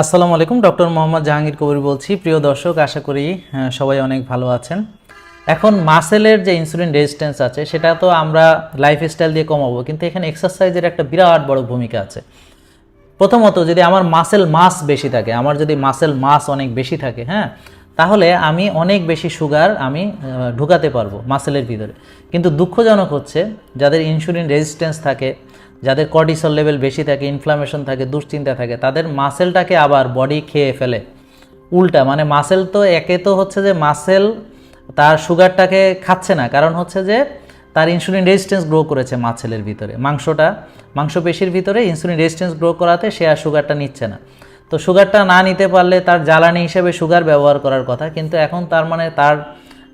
আসসালামু আলাইকুম, ডক্টর মোহাম্মদ জাহাঙ্গীর কবির বলছি। প্রিয় দর্শক, আশা করি সবাই অনেক ভালো আছেন। এখন মাসেলের যে ইনসুলিন রেজিস্ট্যান্স আছে, সেটা তো আমরা লাইফস্টাইল দিয়ে কমাবো, কিন্তু এখানে এক্সারসাইজের একটা বিরাট বড় ভূমিকা আছে। প্রথমত, যদি আমার মাসেল মাস বেশি থাকে, আমার যদি মাসেল মাস অনেক বেশি থাকে হ্যাঁ তাহলে আমি অনেক বেশি সুগার আমি ঢুকাতে পারব মাসেলের ভিতরে। কিন্তু দুঃখজনক হচ্ছে, যাদের ইনসুলিন রেজিস্ট্যান্স থাকে, যাদের কর্টিসল লেভেল বেশি থাকে ইনফ্লামেশন থাকে, দুশ্চিন্তা থাকে, তাদের মাসেলটাকে আবার বডি খেয়ে ফেলে। উল্টা মানে মাসেল তো একে তো হচ্ছে যে মাসেল তার সুগারটাকে খাচ্ছে না, কারণ হচ্ছে যে তার ইনসুলিন রেজিস্ট্যান্স গ্রো করেছে মাছেলের ভিতরে। মাংসটা, মাংসপেশির ভিতরে ইনসুলিন রেজিস্ট্যান্স গ্রো করাতে সে আর সুগারটা নিচ্ছে না। তো সুগারটা না নিতে পারলে তার জ্বালানি হিসেবে সুগার ব্যবহার করার কথা, কিন্তু এখন তার মানে তার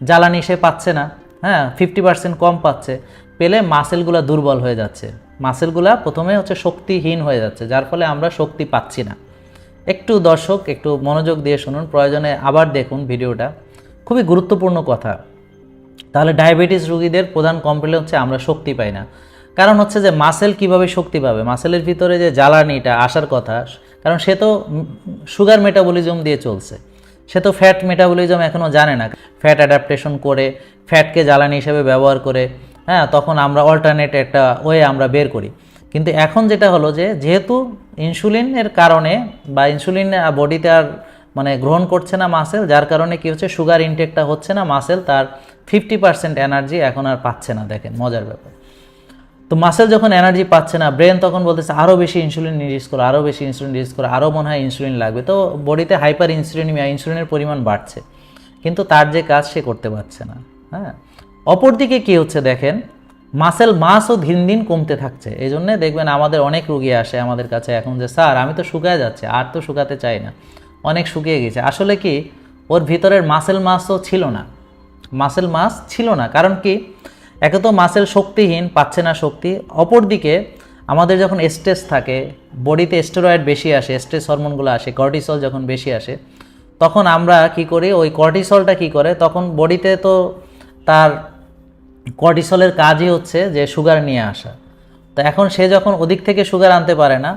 জ্বালানি সে পাচ্ছে না। হ্যাঁ ফিফটি পার্সেন্ট কম পাচ্ছে। পেলে মাসেলগুলো দুর্বল হয়ে যাচ্ছে। মাসেলগুলা প্রথমে হচ্ছে শক্তিহীন হয়ে যাচ্ছে, যার ফলে আমরা শক্তি পাচ্ছি না। একটু দর্শক, একটু মনোযোগ দিয়ে শুনুন, প্রয়োজনে আবার দেখুন ভিডিওটা। খুবই গুরুত্বপূর্ণ কথা। তাহলে ডায়াবেটিস রোগীদের প্রধান কমপ্লেন হচ্ছে আমরা শক্তি পাই না। কারণ হচ্ছে যে মাসেল কীভাবে শক্তি পাবে? মাসেলের ভিতরে যে জ্বালানিটা, আসার কথা কারণ সে তো সুগার মেটাবলিজম দিয়ে চলছে। সে তো ফ্যাট মেটাবলিজম এখনও জানে না। ফ্যাট অ্যাডাপ্টেশন করে ফ্যাটকে জ্বালানি হিসেবে ব্যবহার করে হ্যাঁ তখন আমরা অল্টারনেট একটা ওয়ে আমরা বের করি। কিন্তু এখন যেটা হলো যে, যেহেতু ইনসুলিনের কারণে বা ইনসুলিন বডিতে আর মানে গ্রহণ করছে না মাসেল যার কারণে কি হচ্ছে সুগার ইনটেকটা হচ্ছে না মাসেল তার ফিফটি পার্সেন্ট এনার্জি এখন আর পাচ্ছে না, দেখেন, মজার ব্যাপার। তো মাসেল যখন এনার্জি পাচ্ছে না ব্রেন তখন বলতেছে আরও বেশি ইনসুলিন রিলিজ করো আরও বেশি ইনসুলিন রিলিজ করো আরও মনে হয় ইনসুলিন লাগবে। তো বডিতে হাইপার ইনসুলিনিমিয়া ইনসুলিনের পরিমাণ বাড়ছে। কিন্তু তার যে কাজ সে করতে পারছে না হ্যাঁ? অপরদিকে কি হচ্ছে দেখেন মাসেল মাসও দিন দিন কমতে থাকছে। এই জন্যে দেখবেন আমাদের অনেক রুগী আসে আমাদের কাছে এখন যে, স্যার, আমি তো শুকায় যাচ্ছে, আর তো শুকাতে চাই না। অনেক শুকিয়ে গেছে। আসলে কি, ওর ভিতরের মাসেল মাসও ছিল না। মাসেল মাস ছিল না। কারণ কি একে তো মাসেল শক্তিহীন, পাচ্ছে না শক্তি। অপরদিকে আমাদের যখন স্ট্রেস থাকে বডিতে স্টেরয়েড বেশি আসে স্ট্রেস হরমোনগুলো আসে কর্টিসল যখন বেশি আসে, তখন আমরা কি করি, ওই কর্টিসলটা কি করে, তখন বডিতে তো তার কর্টিসলের কাজই হচ্ছে যে সুগার নিয়ে আসা। তো এখন সে যখন ওদিক থেকে সুগার আনতে পারে না,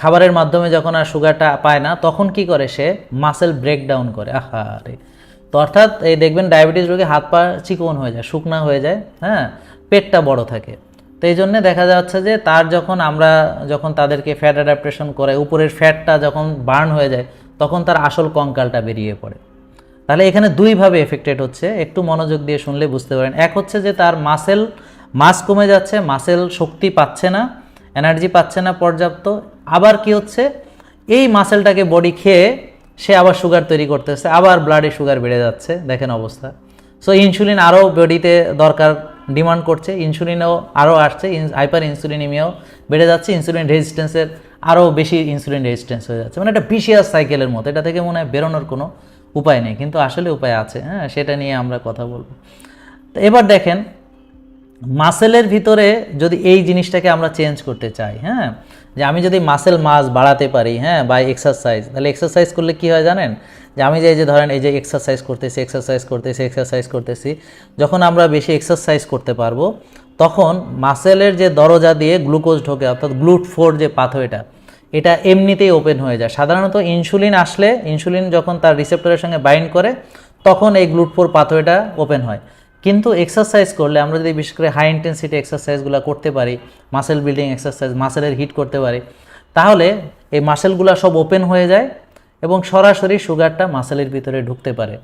খাবারের মাধ্যমে যখন আর সুগারটা পায় না, তখন কি করে সে মাসেল ব্রেকডাউন করে। আহা রে। তো অর্থাৎ এই দেখবেন ডায়াবেটিস রোগী হাত পা চিকন হয়ে যায়, শুকনা হয়ে যায় হ্যাঁ? পেটটা বড় থাকে। তো এই জন্যে দেখা যাচ্ছে যে তার যখন আমরা যখন তাদেরকে ফ্যাট অ্যাডাপ্টেশন করে, উপরের ফ্যাটটা যখন বার্ন হয়ে যায়, তখন তার আসল কঙ্কালটা বেরিয়ে পড়ে। তাহলে এখানে দুইভাবে এফেক্টেড হচ্ছে, একটু মনোযোগ দিয়ে শুনলে বুঝতে পারেন। এক হচ্ছে যে তার মাসেল মাস কমে যাচ্ছে মাসেল শক্তি পাচ্ছে না এনার্জি পাচ্ছে না পর্যাপ্ত। আবার কি হচ্ছে, এই মাসেলটাকে বডি খেয়ে সে আবার সুগার তৈরি করতেছে, আবার ব্লাডে সুগার বেড়ে যাচ্ছে, দেখেন অবস্থা। সো ইনসুলিন আরও বডিতে দরকার ডিমান্ড করছে ইনসুলিনও আরও আসছে হাইপার ইনসুলিনিমিয়াও বেড়ে যাচ্ছে ইনসুলিন রেজিস্ট্যান্সের আরও বেশি ইনসুলিন রেজিস্ট্যান্স হয়ে যাচ্ছে। মানে একটা বিশিয়াস সাইকেলের মতো, এটা থেকে মনে হয় বেরোনোর কোনো উপায় নেই, কিন্তু আসলে উপায় আছে হ্যাঁ সেটা নিয়ে আমরা কথা বলব। তো এবার দেখেন মাসেলের ভিতরে যদি এই জিনিসটাকে আমরা চেঞ্জ করতে চাই হ্যাঁ? যে আমি যদি মাসেল মাস বাড়াতে পারি হ্যাঁ বাই এক্সারসাইজ তাহলে এক্সারসাইজ করলে কি হয় জানেন? যে আমি যে এই যে ধরেন এই যে এক্সারসাইজ করতেছি এক্সারসাইজ করতেছি এক্সারসাইজ করতেছি, যখন আমরা বেশি এক্সারসাইজ করতে পারব, তখন মাসেলের যে দরজা দিয়ে গ্লুকোজ ঢোকে, অর্থাৎ গ্লুট ফোর যে পাথওয়েটা এটা এমনিতেই ওপেন হয়ে যায়। সাধারণত ইনসুলিন আসলে ইনসুলিন যখন তার রিসেপ্টরের সঙ্গে বাইন্ড করে, তখন এই গ্লুট ফোর পাথওয়েটা ওপেন হয়। কিন্তু এক্সারসাইজ করলে আমরা যদি বিশেষ করে হাই ইন্টেন্সিটি এক্সারসাইজগুলো করতে পারি মাসেল বিল্ডিং এক্সারসাইজ মাসেলের হিট করতে পারি, তাহলে এই মাসেলগুলো সব ওপেন হয়ে যায় এবং সরাসরি সুগারটা মাসেলের ভিতরে ঢুকতে পারে।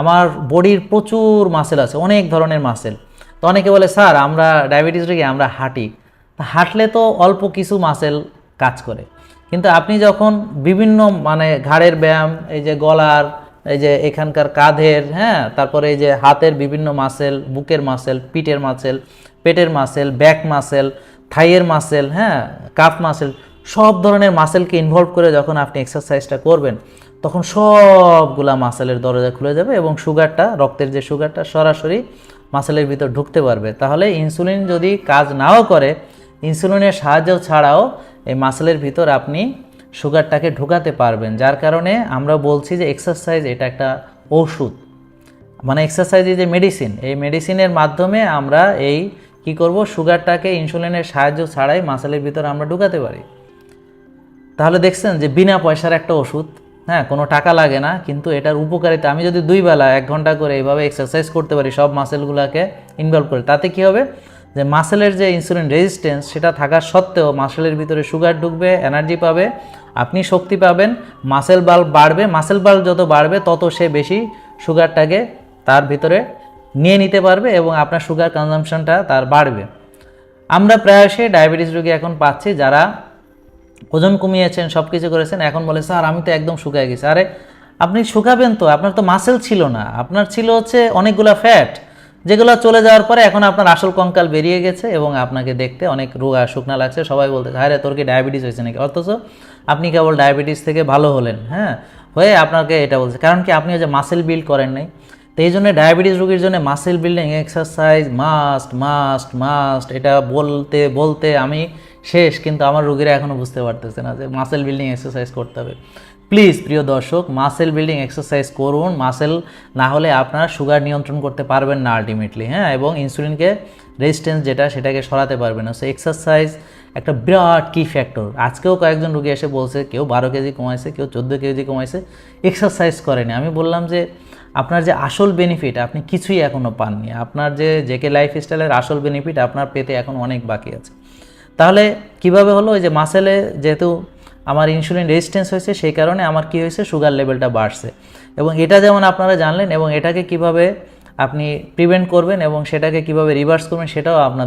আমার বডির প্রচুর মাসেল আছে, অনেক ধরনের মাসেল তো অনেকে বলে, স্যার, আমরা ডায়াবেটিস রোগী, আমরা হাঁটি। হাঁটলে তো অল্প কিছু মাসেল কাজ করে। কিন্তু আপনি যখন বিভিন্ন মানে ঘাড়ের ব্যায়াম, এই যে গলার এই যে এখানকার কাঁধের হ্যাঁ তারপরে এই যে হাতের বিভিন্ন মাসেল বুকের মাসেল পিঠের মাসেল পেটের মাসেল ব্যাক মাসেল থাইয়ের মাসেল হ্যাঁ কাফ মাসেল সব ধরনের মাসেলকে ইনভলভ করে যখন আপনি এক্সারসাইজটা করবেন, তখন সবগুলা মাসেলের দরজা খুলে যাবে এবং সুগারটা, রক্তের যে সুগারটা সরাসরি মাসেলের ভিতর ঢুকতে পারবে। তাহলে ইনসুলিন যদি কাজ নাও করে ইনসুলিনের সাহায্য ছাড়াও এই মাসেলের ভিতর আপনি সুগারটাকে ঢোকাতে পারবেন, যার কারণে আমরা বলছি যে এক্সারসাইজ এটা একটা ওষুধ। মানে এক্সারসাইজ যে মেডিসিন এই মেডিসিনের মাধ্যমে আমরা এই কি করব, সুগারটাকে ইনসুলিনের সাহায্য ছাড়াই মাসেলের ভিতরে আমরা ঢুকাতে পারি। তাহলে দেখছেন যে বিনা পয়সার একটা ওষুধ হ্যাঁ কোনো টাকা লাগে না, কিন্তু এটার উপকারিতা আমি যদি দুই বেলা এক ঘণ্টা করে এইভাবে এক্সারসাইজ করতে পারি, সব মাসেলগুলোকে ইনভলভ করে, তাতে কি হবে? যে মাসেলের যে ইনসুলিন রেজিস্ট্যান্স সেটা থাকা সত্ত্বেও মাসেলের ভিতরে সুগার ঢুকবে এনার্জি পাবে, আপনি শক্তি পাবেন মাসেল বাল্ব বাড়বে মাসেল বাল্ব যত বাড়বে, তত সে বেশি সুগারটাকে তার ভিতরে নিয়ে নিতে পারবে এবং আপনার সুগার কনজামশনটা তার বাড়বে। আমরা প্রায়শই ডায়াবেটিস রোগী এখন পাচ্ছি যারা ওজন কমিয়েছেন সব কিছু করেছেন, এখন বলে, স্যার, আমি তো একদম শুকায় গেছি। আরে, আপনি শুকাবেন তো, আপনার তো মাসেল ছিল না। আপনার ছিল হচ্ছে অনেকগুলো ফ্যাট যেগুলো চলে যাওয়ার পরে এখন আপনার আসল কঙ্কাল বেরিয়ে গেছে এবং আপনাকে দেখতে অনেক রোগা শুকনা লাগছে। সবাই বলতে, আরে, তোর কি ডায়াবেটিস হয়েছে নাকি? অথচ আপনি কেবল ডায়াবেটিস থেকে ভালো হলেন হ্যাঁ? হয়ে আপনাকে এটা বলছে। কারণ কি, আপনি যে মাসেল বিল্ড করেন নাই, তো এই জন্য ডায়াবেটিস রোগীর জন্য muscle building exercise must must must এটা বলতে বলতে আমি শেষ, কিন্তু আমার রোগীরা এখনও বুঝতে পারতেছে না যে মাসেল বিল্ডিং এক্সারসাইজ করতে হবে। প্লিজ প্রিয় দর্শক মাসেল বিল্ডিং এক্সারসাইজ করুন। মাসেল না হলে আপনার সুগার নিয়ন্ত্রণ করতে পারবেন না আলটিমেটলি হ্যাঁ? এবং ইনসুলিনকে রেজিস্ট্যান্স যেটা, সেটাকে সরাতে পারবেন না। সো এক্সারসাইজ একটা বিরাট কি ফ্যাক্টর আজকেও কয়েকজন রুগী এসে বলছে, কেউ বারো কেজি কমাইছে, কেউ চোদ্দ কেজি কমাইছে এক্সারসাইজ করেনি। আমি বললাম যে, আপনার যে আসল বেনিফিট আপনি কিছুই এখনও পাননি। আপনার যে জেকে লাইফস্টাইলের আসল বেনিফিট আপনার পেতে এখন অনেক বাকি আছে। তাহলে কীভাবে হলো? ওই যে মাসেলে যেহেতু আমার ইনসুলিন রেজিস্ট্যান্স হয়েছে, সেই কারণে আমার কি হয়েছে? সুগার লেভেলটা বাড়ছে। এবং এটা যেমন আপনারা জানলেন, এবং এটাকে কীভাবে আপনি প্রিভেন্ট করবেন, এবং সেটাকে কীভাবে রিভার্স করবেন, সেটাও আপনার